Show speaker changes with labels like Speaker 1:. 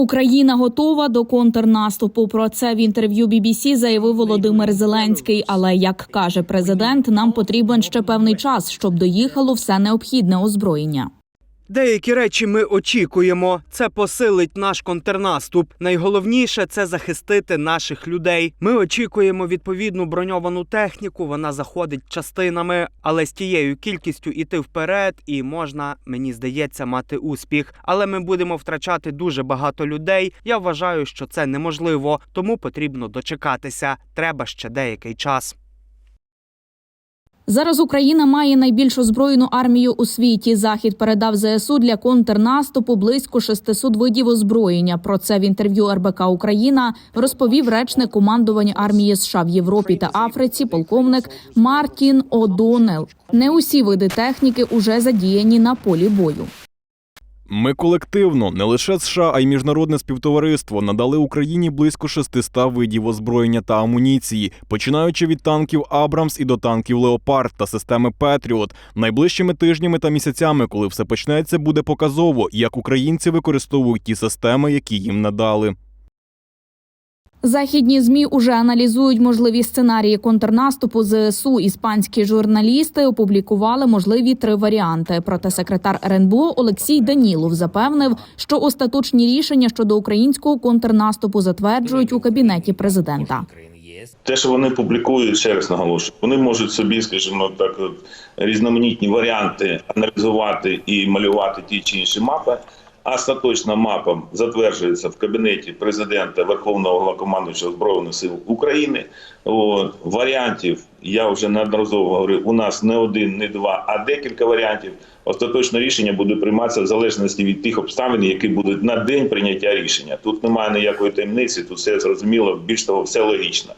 Speaker 1: Україна готова до контрнаступу. Про це в інтерв'ю BBC заявив Володимир Зеленський. Але як каже президент, нам потрібен ще певний час, щоб доїхало все необхідне озброєння.
Speaker 2: Деякі речі ми очікуємо. Це посилить наш контрнаступ. Найголовніше це захистити наших людей. Ми очікуємо відповідну броньовану техніку. Вона заходить частинами, але з тією кількістю іти вперед, і можна, мені здається, мати успіх. Але ми будемо втрачати дуже багато людей. Я вважаю, що це неможливо, тому потрібно дочекатися. Треба ще деякий час.
Speaker 1: Зараз Україна має найбільш озброєну армію у світі. Захід передав ЗСУ для контрнаступу близько 600 видів озброєння. Про це в інтерв'ю РБК Україна розповів речник командування армії США в Європі та Африці, полковник Мартін О'Донел. Не усі види техніки уже задіяні на полі бою.
Speaker 3: Ми колективно, не лише США, а й міжнародне співтовариство надали Україні близько 600 видів озброєння та амуніції, починаючи від танків Абрамс і до танків Леопард та системи Петріот. Найближчими тижнями та місяцями, коли все почнеться, буде показово, як українці використовують ті системи, які їм надали.
Speaker 1: Західні змі уже аналізують можливі сценарії контрнаступу ЗСУ. Іспанські журналісти опублікували можливі три варіанти. Проте секретар РНБО Олексій Данілов запевнив, що остаточні рішення щодо українського контрнаступу затверджують у кабінеті президента.
Speaker 4: Те, що вони публікують, ще раз наголошую, вони можуть собі, скажімо так, різноманітні варіанти аналізувати і малювати ті чи інші мапи. А Остаточна мапа затверджується в кабінеті президента Верховного Головнокомандуючого Збройних сил України. От, варіантів я вже неодноразово говорив. У нас не один, не два, а декілька варіантів. Остаточне рішення буде прийматися в залежності від тих обставин, які будуть на день прийняття рішення. Тут немає ніякої таємниці, тут все зрозуміло. Більш того, все логічно.